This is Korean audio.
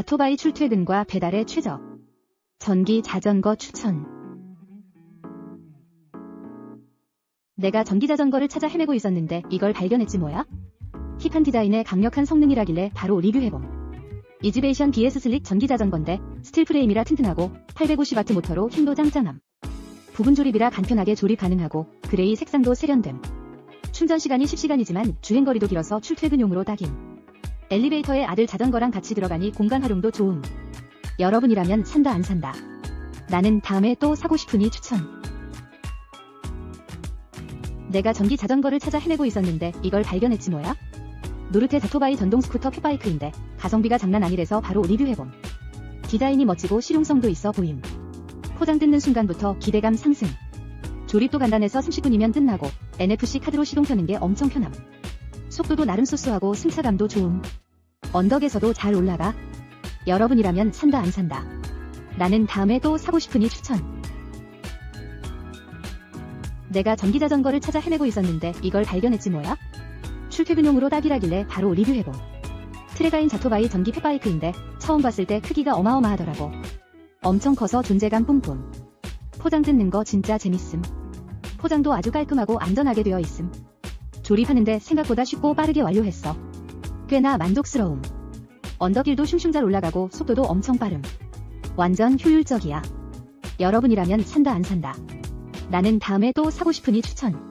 다토바이 출퇴근과 배달의 최적. 전기 자전거 추천. 내가 전기 자전거를 찾아 헤매고 있었는데 이걸 발견했지 뭐야? 힙한 디자인에 강력한 성능이라길래 바로 리뷰해봄. 이지베이션 BS 슬릭 전기 자전거인데 스틸 프레임이라 튼튼하고 850W 모터로 힘도 짱짱함. 부분 조립이라 간편하게 조립 가능하고 그레이 색상도 세련됨. 충전 시간이 10시간이지만 주행 거리도 길어서 출퇴근용으로 딱임. 엘리베이터에 아들 자전거랑 같이 들어가니 공간 활용도 좋음. 여러분이라면 산다 안 산다. 나는 다음에 또 사고 싶으니 추천. 내가 전기 자전거를 찾아 헤매고 있었는데 이걸 발견했지 뭐야? 노르테 다토바이 전동 스쿠터 큐바이크인데 가성비가 장난 아니래서 바로 리뷰해봄. 디자인이 멋지고 실용성도 있어 보임. 포장 뜯는 순간부터 기대감 상승. 조립도 간단해서 30분이면 끝나고 NFC 카드로 시동 켜는 게 엄청 편함. 속도도 나름 쏘쏘하고 승차감도 좋음. 언덕에서도 잘 올라가. 여러분이라면 산다 안 산다. 나는 다음에 또 사고 싶으니 추천. 내가 전기 자전거를 찾아 헤매고 있었는데 이걸 발견했지 뭐야? 출퇴근용으로 딱이라길래 바로 리뷰해봄. 트레가인 자토바이 전기 펫바이크인데 처음 봤을 때 크기가 어마어마하더라고. 엄청 커서 존재감 뿜뿜. 포장 뜯는 거 진짜 재밌음. 포장도 아주 깔끔하고 안전하게 되어 있음. 조립하는데 생각보다 쉽고 빠르게 완료했어. 꽤나 만족스러움. 언덕길도 슝슝 잘 올라가고 속도도 엄청 빠름. 완전 효율적이야. 여러분이라면 산다 안 산다. 나는 다음에 또 사고 싶으니 추천.